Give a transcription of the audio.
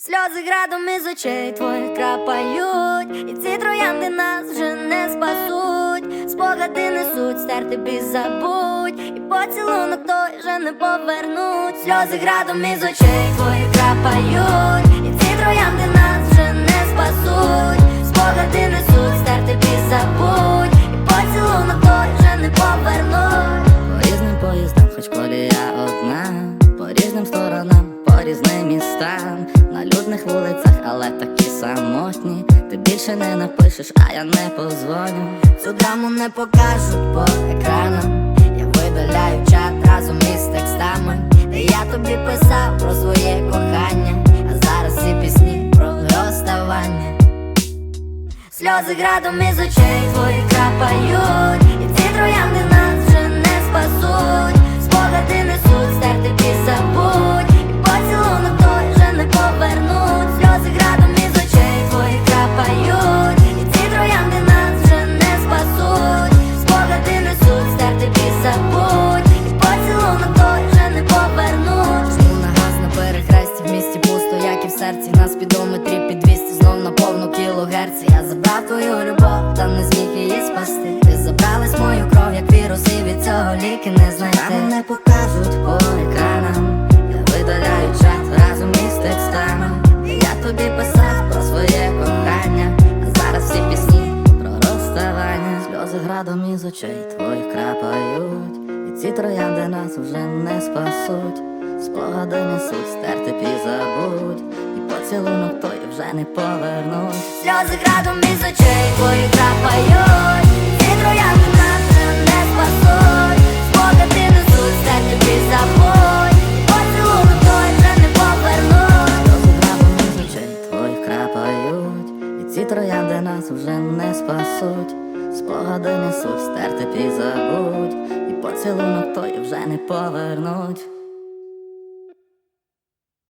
Сльози градом із очей твоїх крапають, і ці троянди нас вже не спасуть. Спогади несуть, стерти бій забудь, і поцілунок той вже не повернуть. Сльози градом із очей твоїх крапають, і ці троянди нас вже не спасуть. Спогади несуть, стерти бій забудь, і поцілунок той вже не повернуть. По різним поїздам, хоч колія одна, по різним сторонам, по різним містам, на людних вулицях, але такі самотні. Ти більше не напишеш, а я не позвоню. Цю драму не покажуть по екранам. Я видаляю чат разом із текстами. Де я тобі писав про своє кохання, а зараз всі пісні про розставання. Сльози градом із очей твоїх крапають, На спідометрі під 200, знов на повну кілогерці. Я забрав твою любов, та не зміг її спасти. Ти забралась мою кров, як вірус, і від цього ліки не знайти. Нам не покажуть по екранам. Я видаляю чат разом із текстами. Я тобі писав про своє кохання. А зараз всі пісні про розставання. Сльози градом із очей твоїх крапають. І ці троянди нас вже не спасуть. Спогади несуть, стерти пі забудь. Поцілунок той вже не повернуть. Сльози градом із очей твоїх крапають Ці троянди нас не спасуть Спогади несуть, стерти пі забудь Поцілунок той вже не повернуть Сльози градом із очей твоїх крапають. І ці троянди нас вже не спасуть. Спогади несуть, стерти пі забудь. І поцілунок той вже не повернуть.